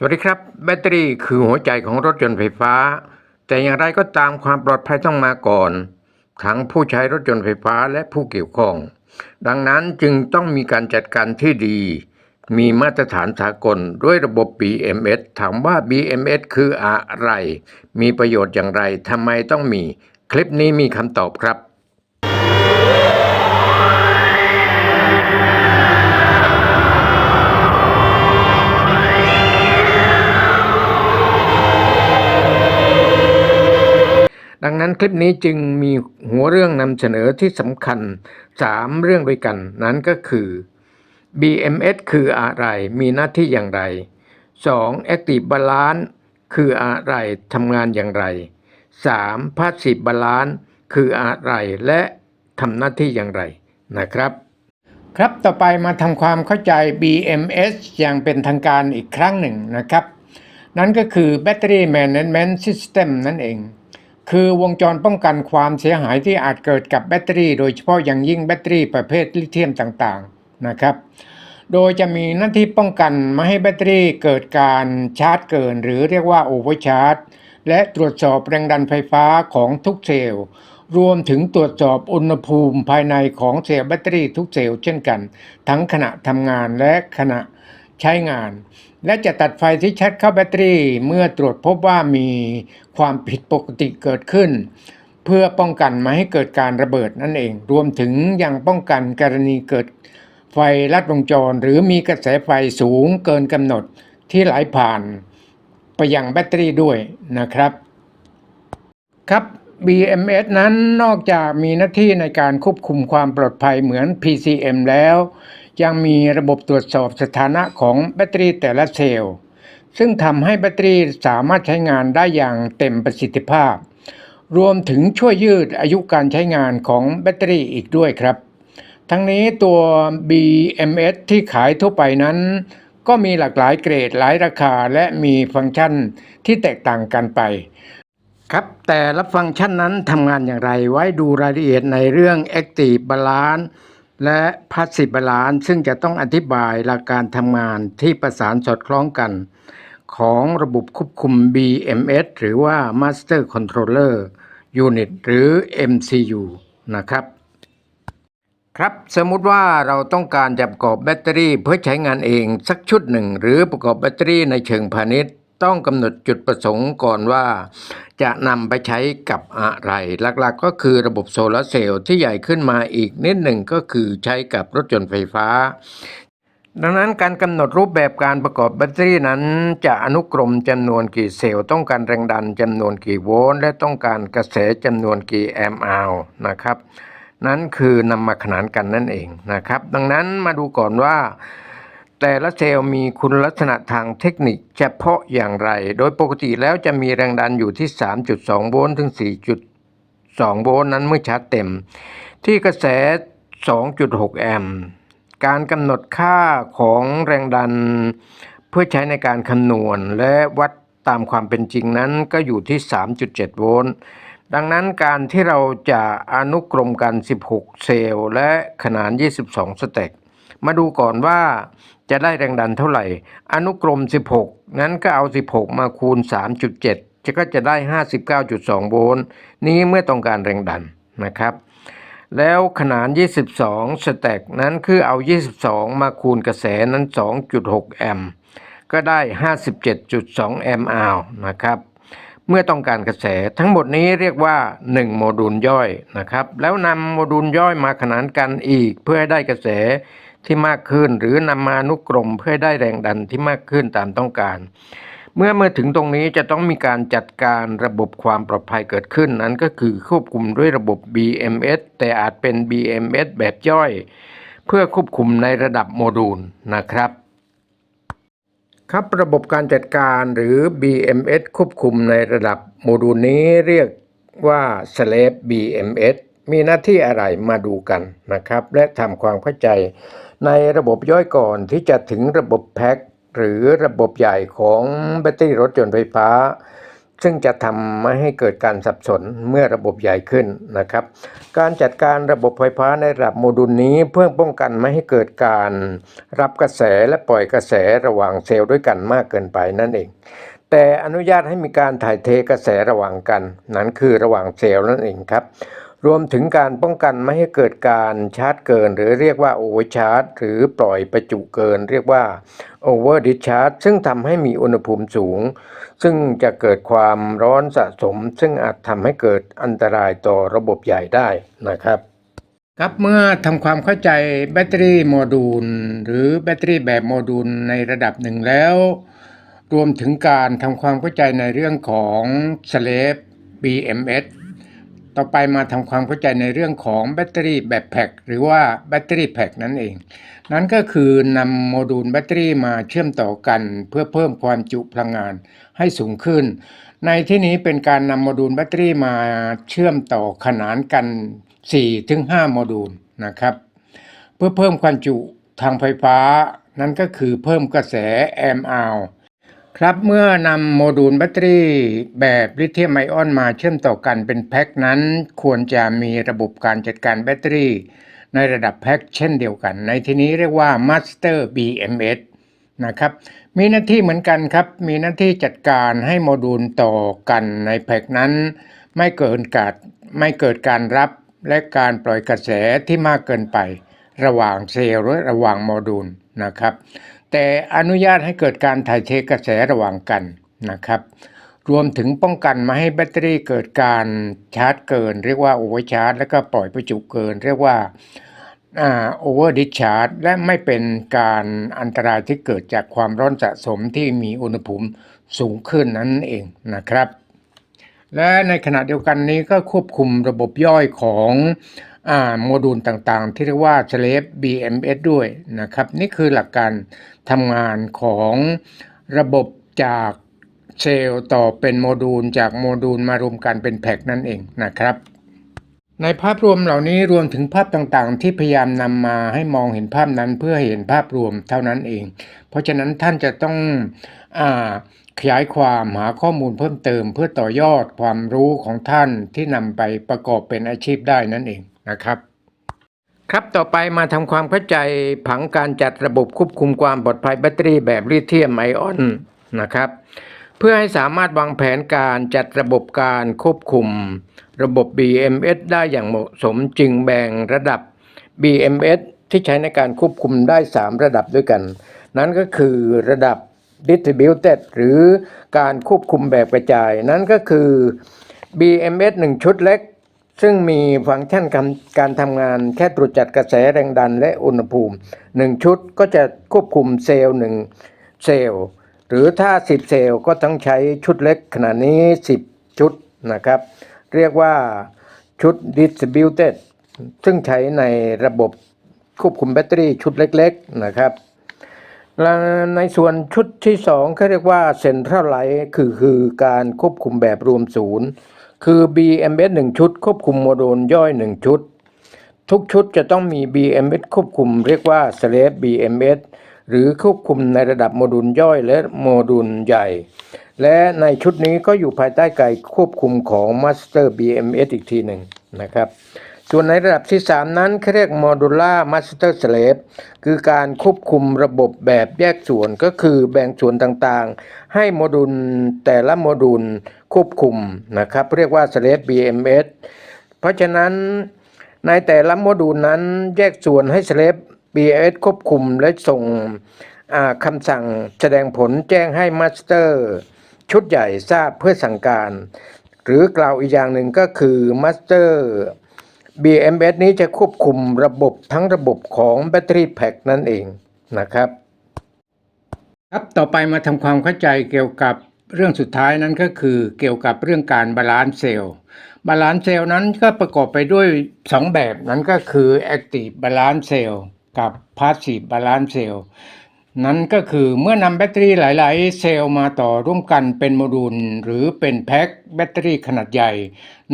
สวัสดีครับ แบตเตอรี่คือหัวใจของรถยนต์ไฟฟ้า แต่อย่างไรก็ตามความปลอดภัยต้องมาก่อน ทั้งผู้ใช้รถยนต์ไฟฟ้าและผู้เกี่ยวข้อง ดังนั้นจึงต้องมีการจัดการที่ดี มีมาตรฐานสากลด้วยระบบ BMS ถามว่า BMS คืออะไร มีประโยชน์อย่างไรทำไมต้องมี คลิปนี้มีคำตอบครับ นั้นคลิปนี้จึงมีหัวเรื่องนำเสนอที่สำคัญ 3 เรื่องด้วยกัน นั้นก็คือ BMS คืออะไร มีหน้าที่อย่างไร 2. Active Balance คืออะไรทำงานอย่างไร 3. Passive Balance คืออะไรและทำหน้าที่อย่างไรนะครับ ครับต่อไปมาทำความเข้าใจ BMS อย่างเป็นทางการอีกครั้งหนึ่งนะครับ นั่นก็คือ Battery Management System นั่นเอง คือวงจรป้องกันความเสียหายที่อาจเกิดกับแบตเตอรี่ โดยเฉพาะอย่างยิ่งแบตเตอรี่ประเภทลิเธียมต่างๆนะครับ โดยจะมีหน้าที่ป้องกันไม่ให้แบตเตอรี่เกิดการชาร์จเกิน หรือเรียกว่าโอเวอร์ชาร์จ และตรวจสอบแรงดันไฟฟ้าของทุกเซลล์รวมถึงตรวจสอบอุณหภูมิภายในของเซลล์แบตเตอรี่ทุกเซลล์เช่นกัน ทั้งขณะทำงานและขณะใช้งาน และจะตัดไฟที่ชาร์จเข้าแบตเตอรี่ เมื่อตรวจพบว่ามีความผิดปกติเกิดขึ้น เพื่อป้องกันไม่ให้เกิดการระเบิดนั่นเอง รวมถึงยังป้องกันกรณีเกิดไฟลัดวงจร หรือมีกระแสไฟสูงเกินกำหนดที่ไหลผ่านไปยังแบตเตอรี่ด้วยนะครับ ครับ BMS นั้นนอกจากมีหน้าที่ในการควบคุมความปลอดภัยเหมือน PCM แล้ว ยังมีระบบตรวจสอบสถานะของแบตเตอรี่แต่ละเซลล์ ซึ่งทำให้แบตเตอรี่สามารถใช้งานได้อย่างเต็มประสิทธิภาพ รวมถึงช่วยยืดอายุการใช้งานของแบตเตอรี่อีกด้วยครับ ทั้งนี้ตัว BMS ที่ขายทั่วไปนั้น ก็มีหลากหลายเกรดหลายราคาและมีฟังก์ชันที่แตกต่างกันไปครับ แต่ละฟังก์ชันนั้นทำงานอย่างไรไว้ดูรายละเอียดในเรื่อง Active Balance และ Passive Balance ซึ่งจะต้องอธิบายหลักการทำงานที่ประสานสอดคล้องกัน ของระบบควบคุม BMS หรือว่า Master Controller Unit หรือ MCU นะครับ ครับสมมุติว่าเราต้องการจะประกอบแบตเตอรี่เพื่อใช้งานเองสักชุดหนึ่ง หรือประกอบแบตเตอรี่ในเชิงพาณิชย์ ต้องกำหนดจุดประสงค์ก่อนว่า จะนำไปใช้กับอะไร หลักๆก็คือระบบโซลาร์เซลล์ที่ใหญ่ขึ้นมาอีกนิดหนึ่งก็คือใช้กับรถยนต์ไฟฟ้า ดังนั้นการกำหนดรูปแบบการประกอบแบตเตอรี่นั้น จะอนุกรมจำนวนกี่เซลล์ต้องการแรงดันจำนวนกี่โวลต์และต้องการกระแสจำนวนกี่แอมป์อาวนะครับ นั้นคือนำมาขนานกันนั่นเองนะครับ ดังนั้นมาดูก่อนว่า แต่ละเซลล์มีคุณลักษณะทางเทคนิคเฉพาะอย่างไร โดยปกติแล้วจะมีแรงดันอยู่ที่ 3.2 โวลต์ถึง 4.2 โวลต์นั้นเมื่อชาร์จเต็ม ที่กระแส 2.6 แอมป์ การกำหนดค่าของแรงดัน เพื่อใช้ในการคำนวณและวัดตามความเป็นจริงนั้นก็อยู่ที่ 3.7 โวลต์ดังนั้นการที่เราจะอนุกรมกัน 16 เซลล์และขนาน 22 สเต็กมาดูก่อนว่า จะได้แรงดันเท่าไหร่ อนุกรม 16 นั้นก็เอา 16 มาคูณ 3.7 จะก็จะได้ 59.2 โวลต์ นี้เมื่อต้องการแรงดันนะครับ แล้วขนาน 22 สแต็กนั้นคือเอา 22 มาคูณกระแสนั้น 2.6 แอมป์ ก็ได้ 57.2 แอมป์อาวนะครับเมื่อต้องการกระแสทั้งหมดนี้เรียกว่า 1 โมดูลย่อยนะครับ แล้วนำโมดูลย่อยมาขนานกันอีกเพื่อให้ได้กระแส ที่มากขึ้น หรือนำมานุกรมเพื่อได้แรงดันที่มากขึ้นตามต้องการ เมื่อเมื่อถึงตรงนี้จะต้องมีการจัดการระบบความปลอดภัยเกิดขึ้นนั้นก็คือควบคุมด้วยระบบ BMS แต่อาจเป็น BMS แบบย่อย เพื่อควบคุมในระดับโมดูลนะครับครับระบบการจัดการหรือ BMS ควบคุมในระดับโมดูลนี้เรียกว่า Slave BMS มีหน้าที่อะไรมาดูกันนะครับ และทำความเข้าใจ ในระบบย่อยก่อนที่จะถึงระบบแพ็คหรือระบบใหญ่ของแบตเตอรี่รถยนต์ไฟฟ้า ซึ่งจะทำไม่ให้เกิดการสับสนเมื่อระบบใหญ่ขึ้นนะครับ การจัดการระบบไฟฟ้าในระดับโมดูลนี้เพื่อป้องกันไม่ให้เกิดการรับกระแสและปล่อยกระแสระหว่างเซลล์ด้วยกันมากเกินไปนั่นเอง แต่อนุญาตให้มีการถ่ายเทกระแสระหว่างกัน นั้นคือระหว่างเซลล์นั่นเองครับ รวมถึงการป้องกันไม่ให้เกิดการชาร์จเกิน หรือเรียกว่าโอเวอร์ชาร์จหรือปล่อยประจุเกิน เรียกว่าโอเวอร์ดิชาร์จซึ่งทำให้มีอุณหภูมิสูง ซึ่งจะเกิดความร้อนสะสม ซึ่งอาจทำให้เกิดอันตรายต่อระบบใหญ่ได้นะครับครับเมื่อทำความเข้าใจแบตเตอรี่โมดูล หรือแบตเตอรี่แบบโมดูลในระดับหนึ่งแล้ว รวมถึงการทำความเข้าใจในเรื่องของ Slave BMS ต่อไปมาทำความเข้าใจในเรื่องของแบตเตอรี่แบบแพ็คหรือว่าแบตเตอรี่แพ็คนั่นเอง นั่นก็คือนำโมดูลแบตเตอรี่มาเชื่อมต่อกัน เพื่อเพิ่มความจุพลังงานให้สูงขึ้น ในที่นี้เป็นการนำโมดูลแบตเตอรี่มาเชื่อมต่อขนานกัน 4-5 โมดูลนะครับ เพื่อเพิ่มความจุทางไฟฟ้า นั่นก็คือเพิ่มกระแสแอมป์อาว ครับเมื่อนำโมดูลแบตเตอรี่แบบลิเธียมไอออนมาเชื่อมต่อกันเป็นแพ็คนั้น ควรจะมีระบบการจัดการแบตเตอรี่ ในระดับแพ็คเช่นเดียวกัน ในที่นี้เรียกว่า Master BMS นะครับมีหน้าที่เหมือนกันครับ มีหน้าที่จัดการให้โมดูลต่อกันในแพ็คนั้น ไม่เกินกาดไม่เกิดการรับและการปล่อยกระแสที่มากเกินไประหว่างเซลล์และระหว่างโมดูลนะครับ แต่อนุญาตให้เกิดการถ่ายเทกระแสระหว่างกันนะครับ รวมถึงป้องกันไม่ให้แบตเตอรี่เกิดการชาร์จเกิน เรียกว่าโอเวอร์ชาร์จ แล้วก็ปล่อยประจุเกิน เรียกว่าโอเวอร์ดิชาร์จ และไม่เป็นการอันตรายที่เกิดจากความร้อนสะสมที่มีอุณหภูมิสูงขึ้นนั่นเองนะครับ และในขณะเดียวกันนี้ก็ควบคุมระบบย่อยของ โมดูลต่างๆ ที่เรียกว่า Slave BMS ด้วยนะครับ นี่คือหลักการทำงานของระบบจากเซลล์ต่อเป็นโมดูลจากโมดูลมารวมกันเป็นแพ็กนั่นเองนะครับ ในภาพรวมเหล่านี้รวมถึงภาพต่างๆ ที่พยายามนำมาให้มองเห็นภาพนั้นเพื่อเห็นภาพรวมเท่านั้นเอง เพราะฉะนั้นท่านจะต้องอขยายความหาข้อมูลเพิ่มเติมเพื่อต่อยอดความรู้ของท่านที่นำไปประกอบเป็นอาชีพได้นั่นเอง นะครับครับต่อไปมาทำความเข้าใจผังการจัดระบบควบคุมความปลอดภัยแบตเตอรี่แบบลิเธียมไอออนนะครับ เพื่อให้สามารถวางแผนการจัดระบบการควบคุม ระบบ BMS ได้อย่างเหมาะสมจึงแบ่งระดับ BMS ที่ใช้ในการควบคุมได้ 3 ระดับด้วยกัน นั่นก็คือระดับ Distributed หรือการควบคุมแบบกระจาย นั่นก็คือ BMS 1 ชุดเล็ก ซึ่งมีฟังก์ชันการการทำงานแค่ตรวจจัดกระแสแรงดันและอุณหภูมิ 1 ชุดก็จะควบคุมเซลล์1เซลล์ หรือถ้า 10 เซลล์ก็ต้องใช้ชุดเล็กขนาดนี้ 10 ชุดนะครับ เรียกว่าชุด distributed ซึ่งใช้ในระบบควบคุมแบตเตอรี่ชุดเล็กๆนะครับและในส่วนชุดที่สองเขาเรียกว่า Central Light คือคือการควบคุมแบบรวมศูนย์ คือ BMS 1 ชุด ควบคุมโมดูลย่อย 1 ชุด ทุกชุดจะต้องมี BMS ควบคุมเรียกว่า Slave BMS หรือควบคุมในระดับโมดูลย่อยและโมดูลใหญ่ และในชุดนี้ก็อยู่ภายใต้การควบคุมของ Master BMS อีกทีหนึ่งนะครับส่วนในระดับที่ 3 นั้นเขาเรียก Modular Master Slave คือการควบคุมระบบแบบแยกส่วนก็คือแบ่งส่วนต่างๆ ให้โมดูลแต่ละโมดูล ควบคุมนะครับ เรียกว่า Slave BMS เพราะฉะนั้นในแต่ละโมดูลนั้นแยกส่วนให้ Slave BMS ควบคุมและส่งคำสั่งแสดงผลแจ้งให้ Master ชุดใหญ่ทราบเพื่อสั่งการ หรือกล่าวอีกอย่างหนึ่งก็คือ Master BMS นี้จะควบคุมระบบทั้งระบบของแบตเตอรี่แพ็คนั่นเองนะครับ ครับต่อไปมาทำความเข้าใจเกี่ยวกับ เรื่องสุดท้ายนั้นก็คือเกี่ยวกับเรื่องการบาลานซ์เซลล์บาลานซ์เซลล์นั้นก็ประกอบไปด้วย 2 แบบนั้นก็คือ Active Balance Cell กับ Passive Balance Cell นั้นก็คือเมื่อนำแบตเตอรี่หลาย ๆ เซลล์มาต่อร่วมกันเป็นโมดูล หรือเป็นแพ็คแบตเตอรี่ขนาดใหญ่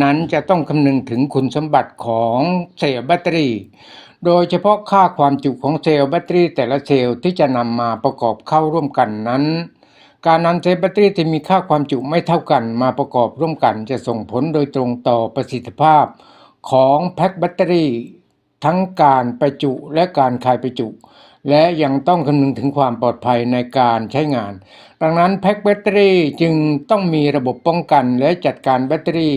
นั้นจะต้องคำนึงถึงคุณสมบัติของเซลล์แบตเตอรี่ โดยเฉพาะค่าความจุของเซลล์แบตเตอรี่แต่ละเซลล์ที่จะนำมาประกอบเข้าร่วมกันนั้น การนำเซลล์แบตเตอรี่ที่มีค่าความจุไม่เท่ากันมาประกอบร่วมกันจะส่งผลโดยตรงต่อประสิทธิภาพของแพ็คแบตเตอรี่ ทั้งการประจุและการคายประจุ และยังต้องคำนึงถึงความปลอดภัยในการใช้งาน ดังนั้นแพ็คแบตเตอรี่จึงต้องมีระบบป้องกันและจัดการแบตเตอรี่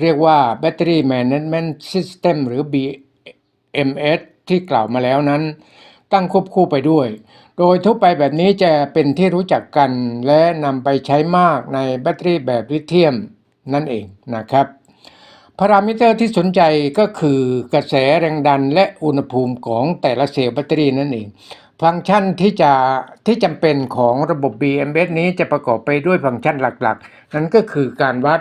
เรียกว่า Battery Management System หรือ BMS ที่กล่าวมาแล้วนั้น ตั้งควบคู่ไปด้วย โดยทั่วไปแบบนี้จะเป็นที่รู้จักกันและนำไปใช้มากในแบตเตอรี่แบบลิเธียมนั่นเองนะครับ พารามิเตอร์ที่สนใจก็คือกระแสแรงดันและอุณหภูมิของแต่ละเซลล์แบตเตอรี่นั่นเอง ฟังก์ชันที่จะที่จำเป็นของระบบ BMS นี้จะประกอบไปด้วยฟังก์ชันหลักๆ นั่นก็คือการวัด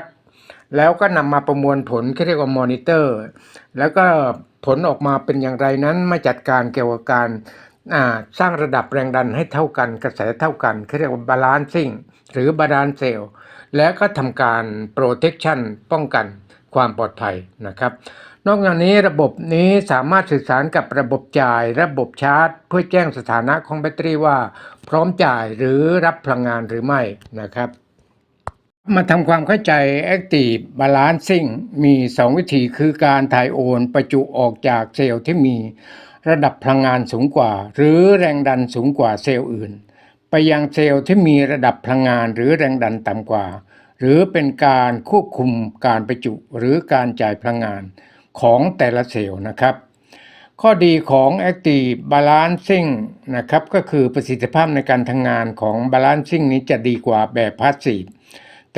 แล้วก็นำมาประมวลผลที่เรียกว่ามอนิเตอร์ แล้วก็ผลออกมาเป็นอย่างไรนั้นมาจัดการเกี่ยวกับการสร้างระดับแรงดันให้เท่ากันกระแสเท่ากันเขาเรียกว่าบาลานซิ่งหรือบาลานเซลแล้วก็ทำการโปรเทคชันป้องกันความปลอดภัยนะครับ นอกจากนี้ระบบนี้สามารถสื่อสารกับระบบจ่าย ระบบชาร์จ เพื่อแจ้งสถานะของแบตเตอรี่ว่า พร้อมจ่ายหรือรับพลังงานหรือไม่นะครับ มาทำความเข้าใจ Active Balancing มี 2 วิธีคือการถ่ายโอนประจุออกจากเซลล์ที่มีระดับพลังงานสูงกว่า หรือแรงดันสูงกว่าเซลล์อื่น ไปยังเซลล์ที่มีระดับพลังงานหรือแรงดันต่ำกว่า หรือเป็นการควบคุมการประจุหรือการจ่ายพลังงานของแต่ละเซลล์นะครับ ข้อดีของ Active Balancing นะครับก็คือประสิทธิภาพในการทำงานของ Balancing นี้จะดีกว่าแบบ Passive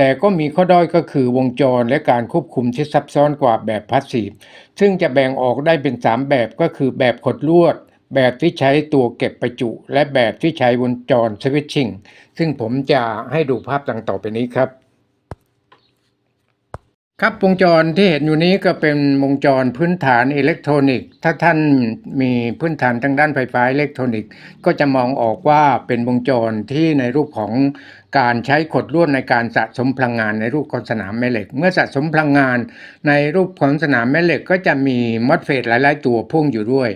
แต่ก็มีข้อด้อยก็คือวงจรและการควบคุมที่ซับซ้อนกว่าแบบ Passive ซึ่งจะแบ่งออกได้เป็น 3 แบบก็คือแบบขดลวด แบบที่ใช้ตัวเก็บประจุ และแบบที่ใช้วงจร Switching ซึ่งผมจะให้ดูภาพดังต่อไปนี้ครับครับวงจรที่เห็นอยู่นี้ก็เป็นวงจรพื้นฐานอิเล็กทรอนิกส์ ถ้าท่านมีพื้นฐานทางด้านไฟฟ้าอิเล็กทรอนิกส์ ก็จะมองออกว่าเป็นวงจรที่ในรูปของ การใช้ขดลวดในการสะสมพลังงานในรูปของสนามแม่เหล็ก เมื่อสะสมพลังงานในรูปของสนามแม่เหล็กก็จะมีมอสเฟตหลาย ๆ ตัวพ่วงอยู่ด้วย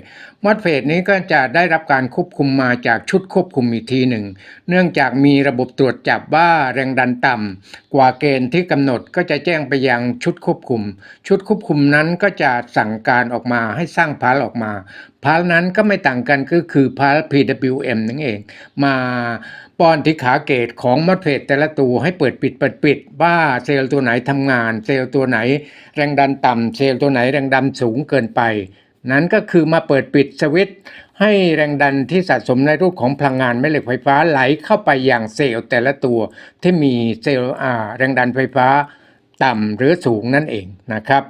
มอสเฟตนี้ก็จะได้รับการควบคุมมาจากชุดควบคุมอีกทีหนึ่ง เนื่องจากมีระบบตรวจจับว่าแรงดันต่ำกว่าเกณฑ์ที่กำหนดก็จะแจ้งไปยังชุดควบคุม ชุดควบคุมนั้นก็จะสั่งการออกมาให้สร้างพาลออกมา พาลนั้นก็ไม่ต่างกันก็คือพาล PWM นั่นเอง มาป้อนที่ขาเกตของมอสเฟตแต่ละตัวให้เปิดปิดเปิดปิดว่าเซลล์ตัวไหนทำงาน เซลล์ตัวไหน แรงดันต่ำเซลล์ตัวไหนแรงดันสูงเกินไป นั้นก็คือมาเปิดปิดสวิตช์ให้แรงดันที่สะสมในรูปของพลังงานแม่เหล็กไฟฟ้าไหลเข้าไปอย่างเซลล์แต่ละตัวที่มีเซลล์แรงดันไฟฟ้าต่ำหรือสูงนั่นเองนะครับ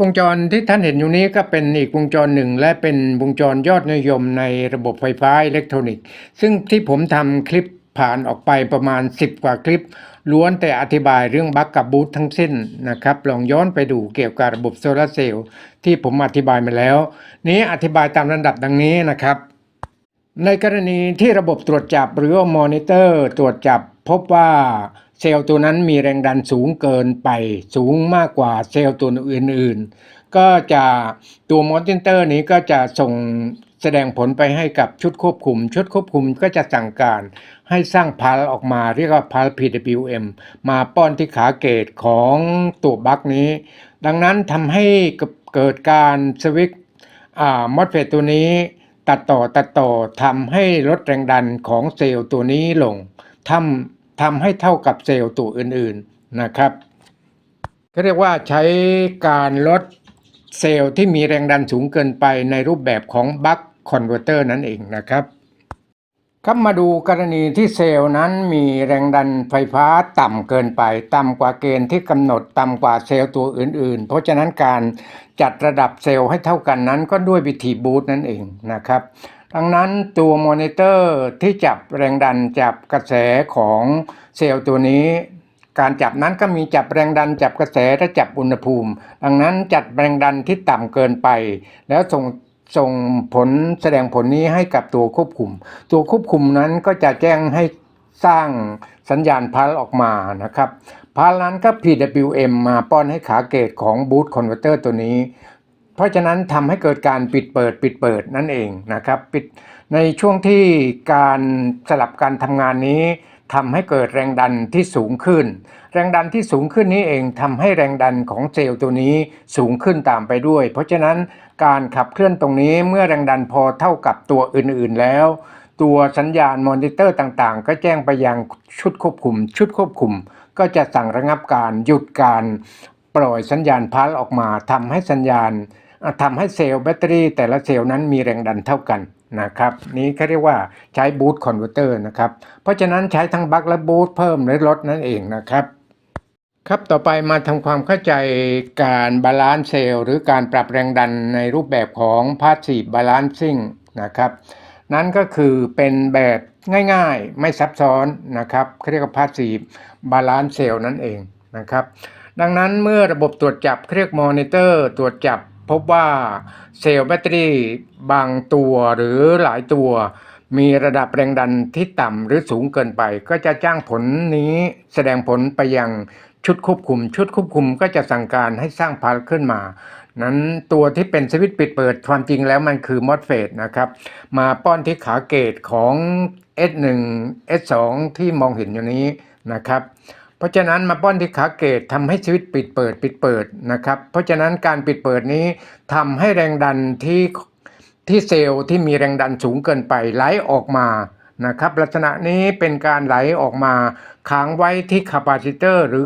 วงจรที่ท่านเห็นอยู่นี้ก็เป็นอีกวงจรหนึ่ง และเป็นวงจรยอดนิยมในระบบไฟฟ้าอิเล็กทรอนิกส์ ซึ่งที่ผมทำคลิป ผ่านออกไปประมาณ 10 กว่าคลิป ล้วนแต่อธิบายเรื่องบั๊กกับบูททั้งสิ้นนะครับ ลองย้อนไปดูเกี่ยวกับระบบโซลาร์เซลล์ที่ผมอธิบายมาแล้ว นี้อธิบายตามระดับดังนี้นะครับ ในกรณีที่ระบบตรวจจับหรือมอนิเตอร์ตรวจจับพบว่าเซลล์ตัวนั้นมีแรงดันสูงเกินไปสูงมากกว่าเซลล์ตัวอื่นๆ ก็จะตัวมอนิเตอร์นี้ก็จะส่ง แสดงผลไปให้กับชุดควบคุม ชุดควบคุมก็จะสั่งการให้สร้างพาลออกมาเรียกว่าพาล PWM มาป้อนที่ขาเกตของตัวบัคนี้ ดังนั้นทำให้เกิดการสวิตช์มอสเฟตตัวนี้ ตัดต่อตัดต่อทำให้ลดแรงดันของเซลล์ตัวนี้ลงทำทำให้เท่ากับเซลล์ตัวอื่นๆนะครับเขาเรียกว่าใช้การลดเซลล์ที่มีแรงดันสูงเกินไปในรูปแบบของบัค คอนเวอร์เตอร์นั่นเองนะครับครับมาดูกรณีที่เซลล์นั้นมีแรงดันไฟฟ้าต่ำเกินไป ต่ำกว่าเกณฑ์ที่กำหนดต่ำกว่าเซลล์ตัวอื่น ๆ เพราะฉะนั้นการจัดระดับเซลล์ให้เท่ากันนั้นก็ด้วยวิธีบูตนั่นเองนะครับดังนั้นตัวมอนิเตอร์ที่จับแรงดันจับกระแสของเซลล์ตัวนี้ การจับนั้นก็มีจับแรงดันจับกระแสและจับอุณหภูมิ ดังนั้นจัดแรงดันที่ต่ำเกินไป แล้วส่ง ส่งผลแสดงผลนี้ให้กับตัวควบคุม ตัวควบคุมนั้นก็จะแจ้งให้สร้างสัญญาณพัลออกมานะครับ พัลนั้นก็ PWM มาป้อนให้ขาเกตของ Boot Converter ตัวนี้ เพราะฉะนั้นทำให้เกิดการปิดเปิดปิดเปิดนั่นเองนะครับปิดในช่วงที่การสลับการทำงานนี้ ทำให้เกิดแรงดันที่สูงขึ้น แรงดันที่สูงขึ้นนี้เองทำให้แรงดันของเซลล์ตัวนี้สูงขึ้นตามไปด้วย เพราะฉะนั้นการขับเคลื่อนตรงนี้เมื่อแรงดันพอเท่ากับตัวอื่นๆแล้ว ตัวสัญญาณมอนิเตอร์ต่างๆ ก็แจ้งไปยังชุดควบคุม ชุดควบคุม ก็จะสั่งระงับการหยุดการปล่อยสัญญาณพัลออกมาทำให้สัญญาณทำให้เซลล์แบตเตอรี่แต่ละเซลล์นั้นมีแรงดันเท่ากัน นะครับนี้เขาเรียกว่าใช้บูตคอนเวอร์เตอร์นะครับเพราะฉะนั้นใช้ทั้งบัคและบูตเพิ่มหรือลดนั่นเองนะครับครับต่อไปมาทำความเข้าใจการบาลานซ์เซลล์หรือการปรับแรงดันในรูปแบบของ Passive Balancing นะครับนั่นก็คือเป็นแบบง่ายๆไม่ซับซ้อนนะครับเขาเรียกว่า Passive Balance Cell นั่นเองนะครับดังนั้นเมื่อระบบตรวจจับเครียกมอนิเตอร์ ตรวจจับ พบว่าเซลล์แบตเตอรี่บางตัวหรือหลายตัว มีระดับแรงดันที่ต่ำหรือสูงเกินไป ก็จะจ้างผลนี้แสดงผลไปยังชุดควบคุม ชุดควบคุมก็จะสั่งการให้สร้างพาลขึ้นมา นั้นตัวที่เป็นสวิตช์ปิดเปิดความจริงแล้วมันคือมอสเฟตนะครับ มาป้อนที่ขาเกตของ S1 S2 ที่มองเห็นอยู่นี้นะครับ เพราะฉะนั้นมาป้อนที่ขาเกตทำให้สวิตปิดเปิดปิดเปิดนะครับ เพราะฉะนั้นการปิดเปิดนี้ทำให้แรงดันที่ที่เซลล์ที่มีแรงดันสูงเกินไปไหลออกมานะครับลักษณะนี้เป็นการไหลออกมาค้างไว้ที่คาปาซิเตอร์หรือ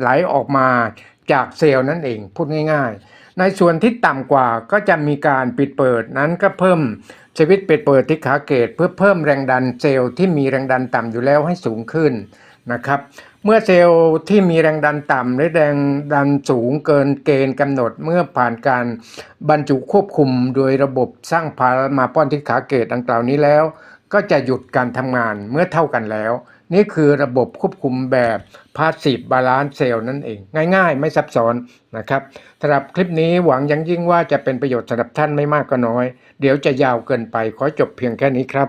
ไหลออกมาจากเซลล์นั่นเองพูดง่ายๆ ในส่วนที่ต่ำกว่าก็จะมีการปิดเปิดนั้นก็เพิ่มสวิตปิดเปิดที่ขาเกต เพื่อเพิ่มแรงดันเซลล์ที่มีแรงดันต่ำอยู่แล้วให้สูงขึ้นนะครับ เมื่อเซลล์ที่มีแรงดันต่ำหรือแรงดันสูงเกินเกณฑ์กำหนดเมื่อผ่านการบรรจุควบคุมโดยระบบสร้างพารมาป้อนที่ขาเกตดังกล่าวนี้แล้ว ก็จะหยุดการทำงานเมื่อเท่ากันแล้ว นี่คือระบบควบคุมแบบพาสซีฟบาลานซ์เซลล์นั่นเอง ง่ายๆ ไม่ซับซ้อนนะครับสำหรับคลิปนี้หวังยังยิ่งว่าจะเป็นประโยชน์สำหรับท่านไม่มากก็น้อย เดี๋ยวจะยาวเกินไปขอจบเพียงแค่นี้ครับ